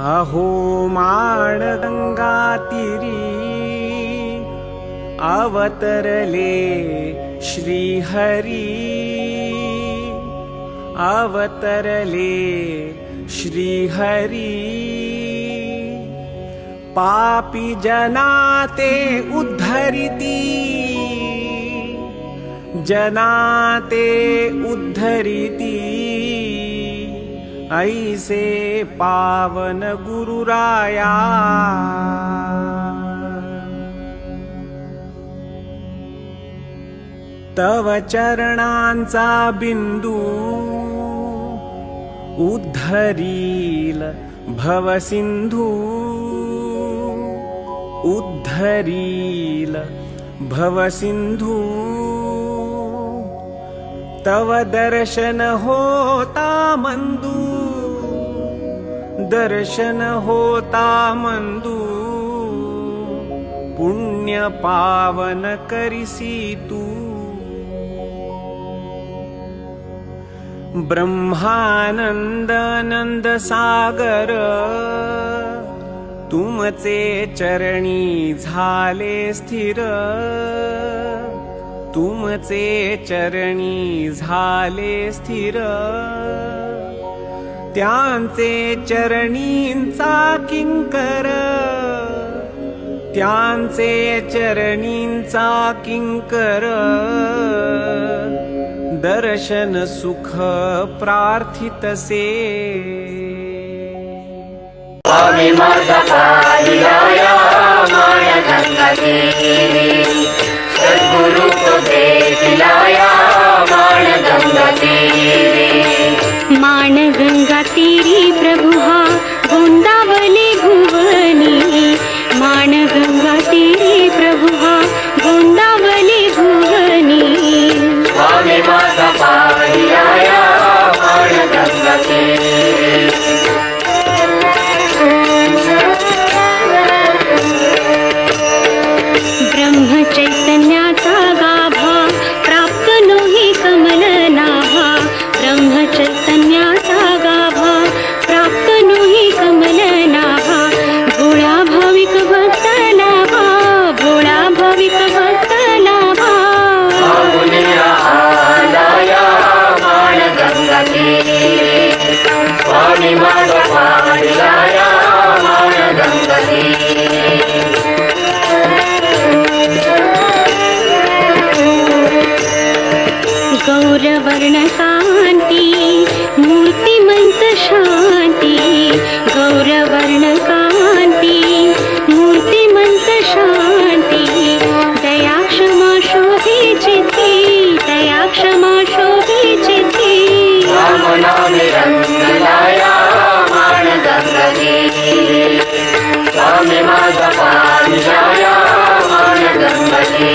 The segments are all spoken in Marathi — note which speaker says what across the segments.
Speaker 1: अहो माण गंगा तीरी अवतरले श्रीहरी अवतरले श्रीहरी। पापी जनाते उद्धरिती जनाते उद्धरिती ऐसे पावन गुरुराया तव चरणांचा बिंदू उद्धरील भवसिंधू उद्धरील भवसिंधू तव दर्शन होता मंदू दर्शन होता मंदू। पुण्य पावन करिसी तू। ब्रह्मानंद नंद सागर तुमचे चरणी झाले स्थिर। तुमचे चरणी झाले स्थिर. त्यांचे चरणींचा किंकर. त्यांचे चरणींचा किंकर. दर्शन सुख प्रार्थितसे
Speaker 2: स्वामी सद्गुरु
Speaker 3: Jose.
Speaker 2: मे माझा पारिजाया मान गंगती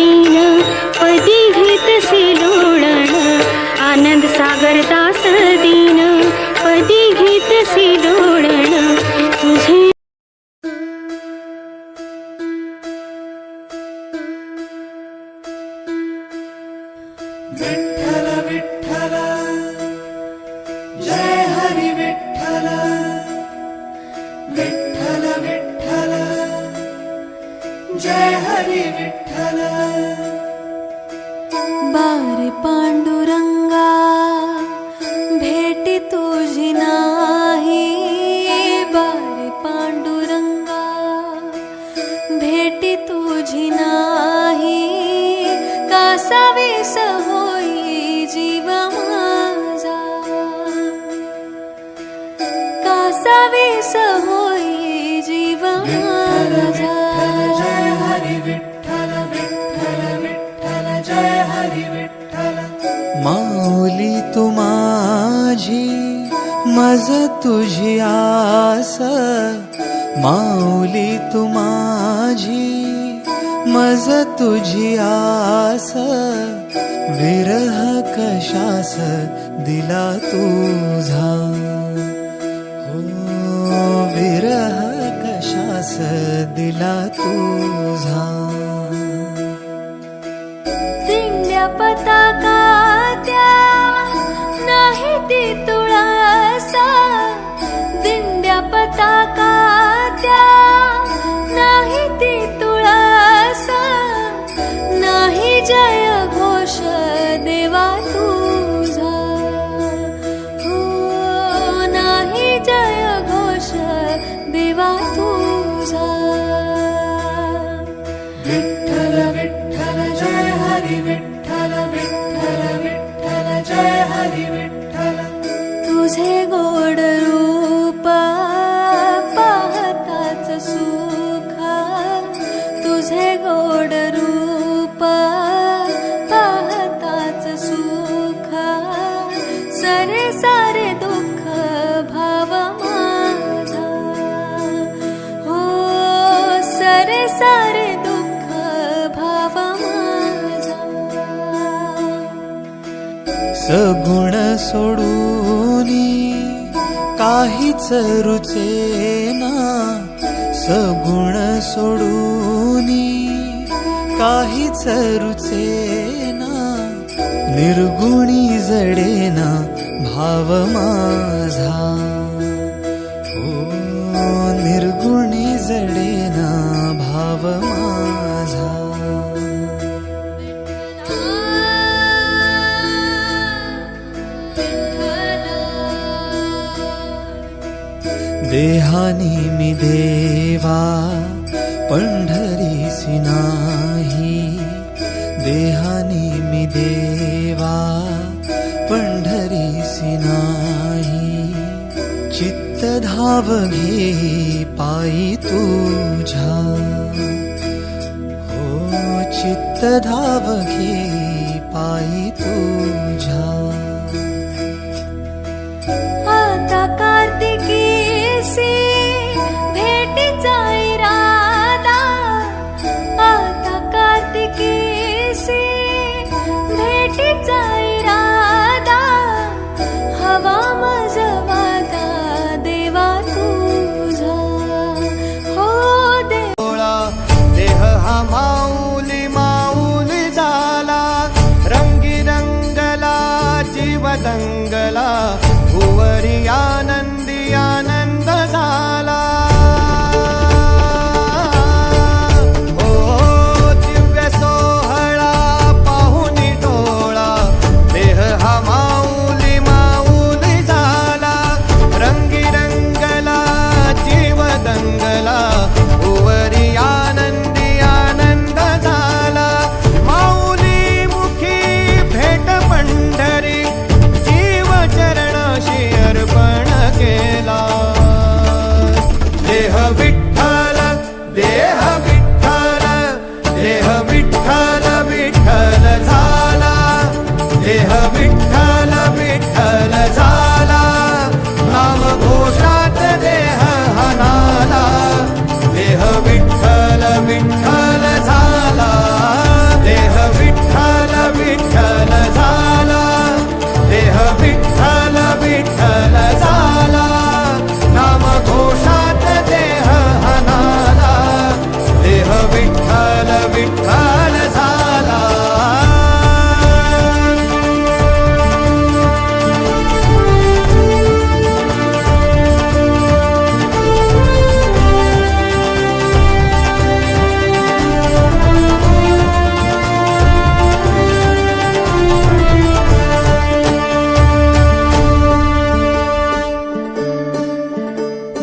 Speaker 3: वाटीन पदी घेतसे डोळण आनंद सागर दास दिन पदी घेतसे
Speaker 4: डोळ हरी विठ्ठल।
Speaker 5: बारे पांडुरंगा
Speaker 4: मज तुझी आस माऊली तू माझी. मज तुझी आस विरह कशास दिला तुझा. हो विरह कशास दिला तुझा.
Speaker 5: सारे दुःख भाव
Speaker 4: सगुण सोडूनी काहीच रुचेना सगुण सोडूनी काहीच रुचेना निर्गुणी जडेना भाव माझा. निर्गुणी जडेना भाव माझा. देहानी मी देवा पंढरीसी नाही. देहानी मी देवा घे पायी तुझ्या हो चित्त धाव घे पायी तुझ्या
Speaker 5: आता कार्तिकीसी भेटीचा इरादा आता कार्तिकीसी भेटीचा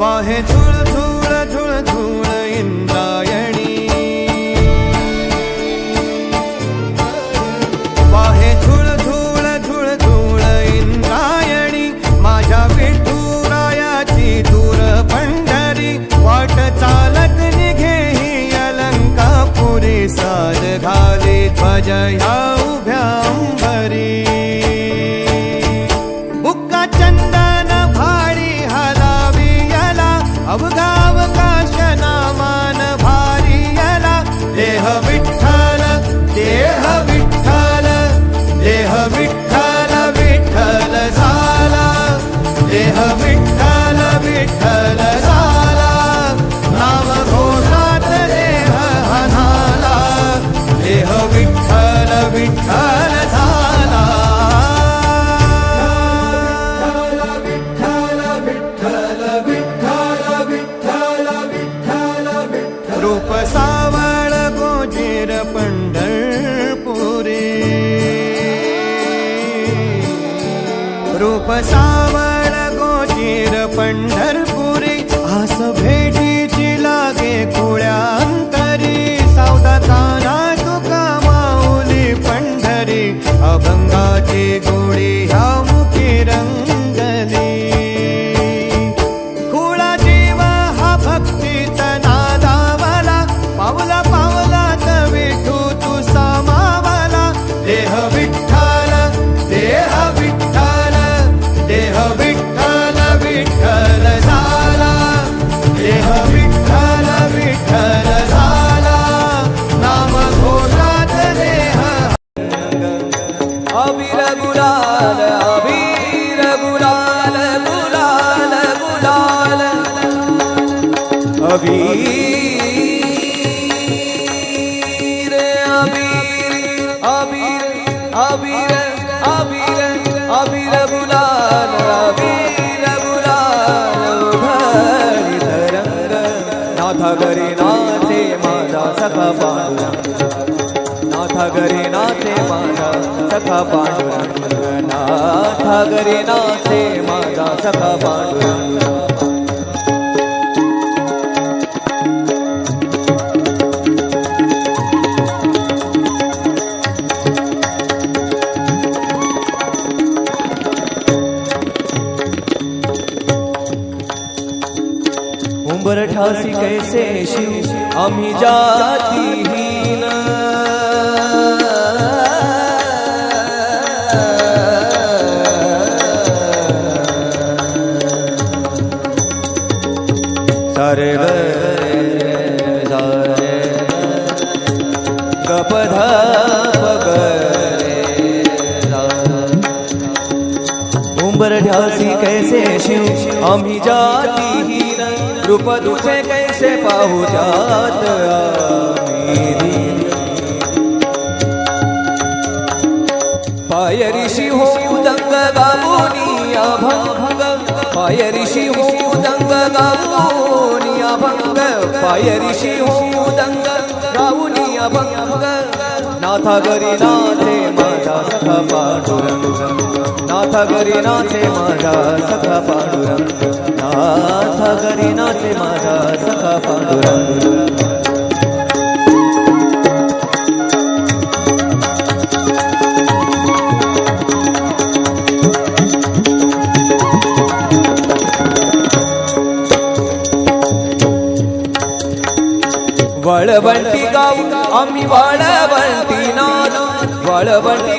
Speaker 6: वाहे झुळ झुळ झुळ झुळ इंद्रायणी. वाहे झुळ झुळ झुळ झुळ इंद्रायणी. माझ्या विठुरायाची दूर पंढरी. वाट चालत निघे ही अलंकापुरी. साज घाली ध्वज ह्या उभ्या अंबरी. बुक्का चंदन
Speaker 7: गुलाल अबीर गुलाल गुलाल गुलाल अबीर अबीर अबीर अबीर अबीर अबीर गुलाल अबीर गुलाल उधळी तरंग नाथा घरी माझा सखा पांडुरंग नाथा घरी नाचे माझा सखा पांडुरंग नाथा घरी नाचे माझा सखा पांडुरंग। उंबर ठासी कैसे शिव? आम्ही जातीहीन सारे ढासी कैसे शिव आम्ही जातीहीन रूप तुझे कैसे पाहू जात दीन. पाय ऋषी हो दंग गावोनी अभंग पाय ऋषी हो दंग गावोनी अभंग पाय ऋषी हो दंग गावोनी अभंग नाथ घरी नाचे माझा सखा पांडुरंग नाथ घरी नाचे माझा सखा पांडुरंग नाथ घरी नाचे माझा सखा पांडुरंग கபடி